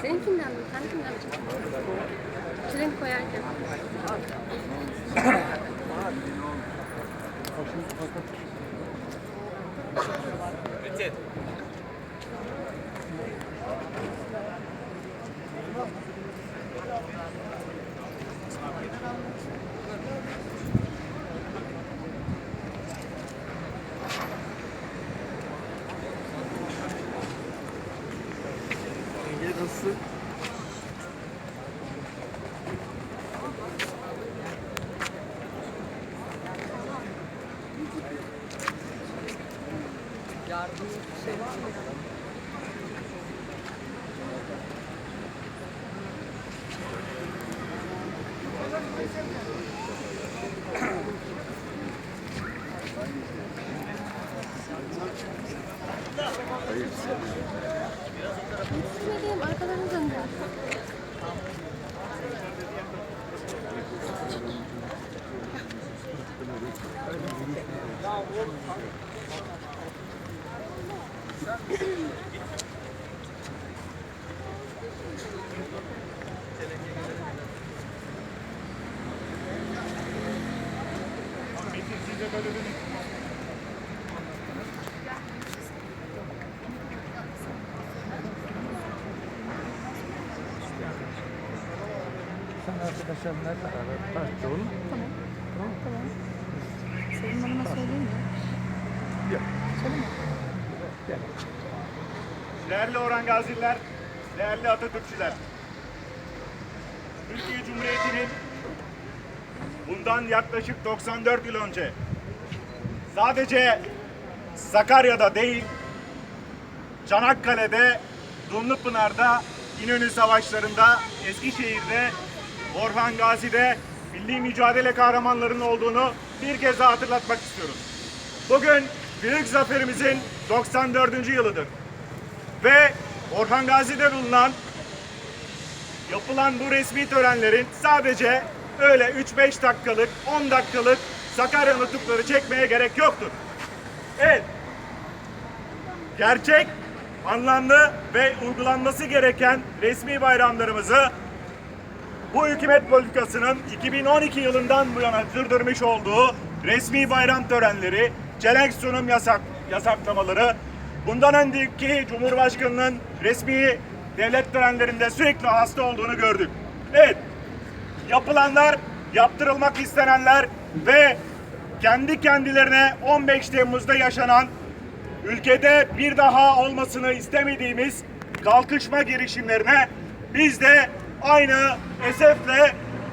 Seninkinden mi? Seninkinden mi? Tren koyarken. Ne Sen arkadaşlar ne beraber tartıştı oğlum? Tamam. Tamam. Senin hanıma söyleyeyim mi? Yok. Söyleme. Gel. Değerli Orhan Gaziler, değerli Atatürkçüler. Türkiye Cumhuriyeti'nin bundan yaklaşık 94 yıl önce sadece Sakarya'da değil, Çanakkale'de, Dumlupınar'da, İnönü Savaşları'nda, Eskişehir'de, Orhan Gazi'de milli mücadele kahramanlarının olduğunu bir kez daha hatırlatmak istiyoruz. Bugün büyük zaferimizin 94. yılıdır ve Orhan Gazi'de bulunan yapılan bu resmi törenlerin sadece öyle 3-5 dakikalık, 10 dakikalık Sakarya nutukları çekmeye gerek yoktur. Evet, gerçek, anlamlı ve uygulanması gereken resmi bayramlarımızı bu hükümet politikasının 2012 yılından bu yana sürdürmüş olduğu resmi bayram törenleri, çelenk sunum yasak, yasaklamaları, bundan önceki Cumhurbaşkanı'nın resmi devlet törenlerinde sürekli hasta olduğunu gördük. Evet, yapılanlar, yaptırılmak istenenler ve kendi kendilerine 15 Temmuz'da yaşanan ülkede bir daha olmasını istemediğimiz kalkışma girişimlerine biz de aynı esefle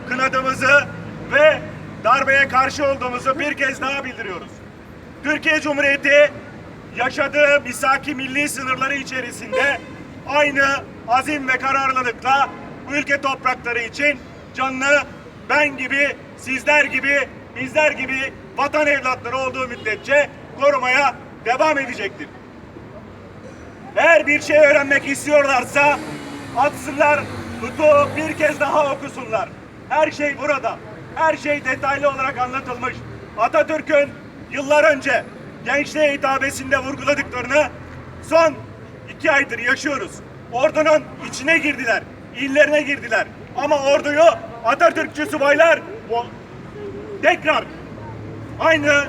kınadığımızı ve darbeye karşı olduğumuzu bir kez daha bildiriyoruz. Türkiye Cumhuriyeti yaşadığı misaki milli sınırları içerisinde aynı azim ve kararlılıkla bu ülke toprakları için canını ben gibi, sizler gibi, bizler gibi vatan evlatları olduğu müddetçe korumaya devam edecektir. Eğer bir şey öğrenmek istiyorlarsa atsınlar, tutu bir kez daha okusunlar. Her şey burada. Her şey detaylı olarak anlatılmış. Atatürk'ün yıllar önce gençliğe hitabesinde vurguladıklarını son iki aydır yaşıyoruz. Ordunun içine girdiler, illerine girdiler. Ama orduyu Atatürkçü subaylar tekrar aynı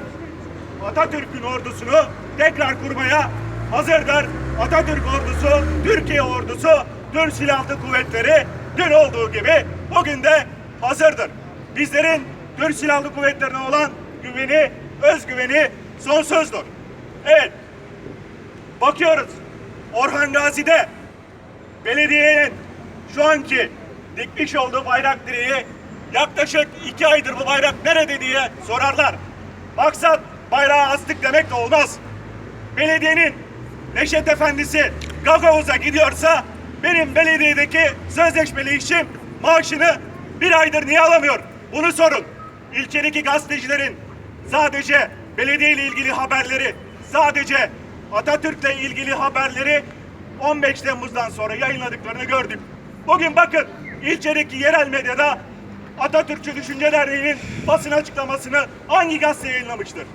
Atatürk'ün ordusunu tekrar kurmaya hazırdır. Atatürk ordusu, Türkiye ordusu, Türk Silahlı Kuvvetleri dün olduğu gibi bugün de hazırdır. Bizlerin Türk Silahlı Kuvvetleri'ne olan güveni, özgüveni sonsuzdur. Evet, bakıyoruz Orhan Gazi'de belediyenin şu anki dikmiş olduğu bayrak direği yaklaşık iki aydır bu bayrak nerede diye sorarlar. Maksat bayrağı astık demek de olmaz. Belediyenin Neşet Efendisi Gagavuz'a gidiyorsa benim belediyedeki sözleşmeli işim maaşını bir aydır niye alamıyor? Bunu sorun. İlçedeki gazetecilerin sadece belediye ile ilgili haberleri, sadece Atatürk'le ilgili haberleri 15 Temmuz'dan sonra yayınladıklarını gördük. Bugün bakın ilçedeki yerel medyada Atatürkçü Düşünce Derneği'nin basın açıklamasını hangi gazete yayınlamıştır?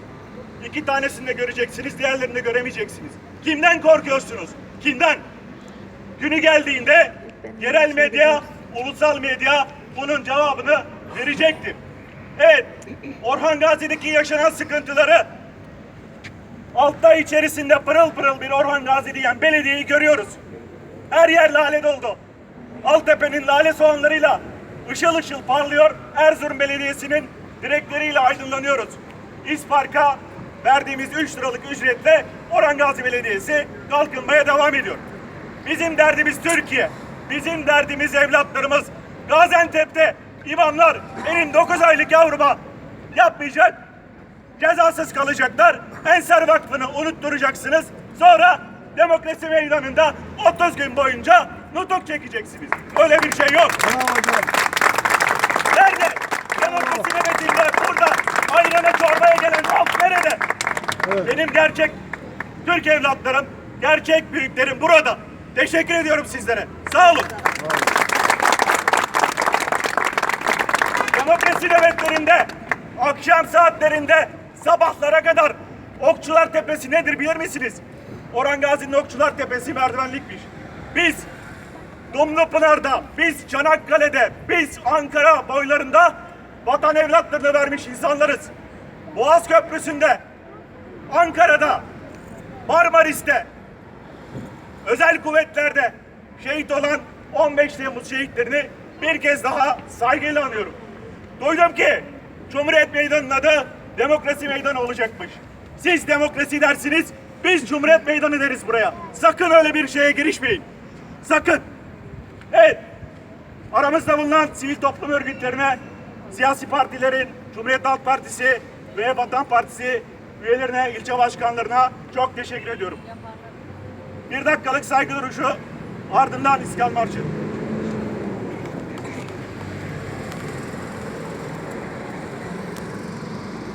İki tanesini de göreceksiniz, diğerlerini de göremeyeceksiniz. Kimden korkuyorsunuz? Kimden? Günü geldiğinde yerel medya, ulusal medya bunun cevabını verecektir. Evet, Orhan Gazi'deki yaşanan sıkıntıları altta içerisinde pırıl pırıl bir Orhan Gazi diyen belediyeyi görüyoruz. Her yer lale doldu. Altepe'nin lale soğanlarıyla ışıl ışıl parlıyor. Erzurum Belediyesi'nin direkleriyle aydınlanıyoruz. İspark'a verdiğimiz 3 liralık ücretle Orhan Gazi Belediyesi kalkınmaya devam ediyor. Bizim derdimiz Türkiye. Bizim derdimiz evlatlarımız. Gaziantep'te imamlar benim 9 aylık yavruma yapmayacak. Cezasız kalacaklar. Ensar Vakfı'nı unutturacaksınız. Sonra demokrasi meydanında 30 gün boyunca nutuk çekeceksiniz. Öyle bir şey yok. Nerede? Demokrasi nöbetinde burada ayrana çorbaya gelen halk nerede? Benim gerçek Türk evlatlarım, gerçek büyüklerim burada. Teşekkür ediyorum sizlere. Sağ olun. Demokrasi nöbetlerinde, akşam saatlerinde, sabahlara kadar Okçular Tepesi nedir bilir misiniz? Orhan Gazi'nin Okçular Tepesi merdivenlikmiş. Biz Dumlupınar'da, biz Çanakkale'de, biz Ankara boylarında vatan evlatlarını vermiş insanlarız. Boğaz Köprüsü'nde, Ankara'da, Marmaris'te, özel kuvvetlerde şehit olan 15 Temmuz şehitlerini bir kez daha saygıyla anıyorum. Duydum ki Cumhuriyet Meydanı'nın adı Demokrasi Meydanı olacakmış. Siz demokrasi dersiniz, biz Cumhuriyet Meydanı deriz buraya. Sakın öyle bir şeye girişmeyin. Sakın. Evet. Aramızda bulunan sivil toplum örgütlerine, siyasi partilerin, Cumhuriyet Halk Partisi ve Vatan Partisi üyelerine, ilçe başkanlarına çok teşekkür ediyorum. Bir dakikalık saygı duruşu, ardından İstiklal Marşı.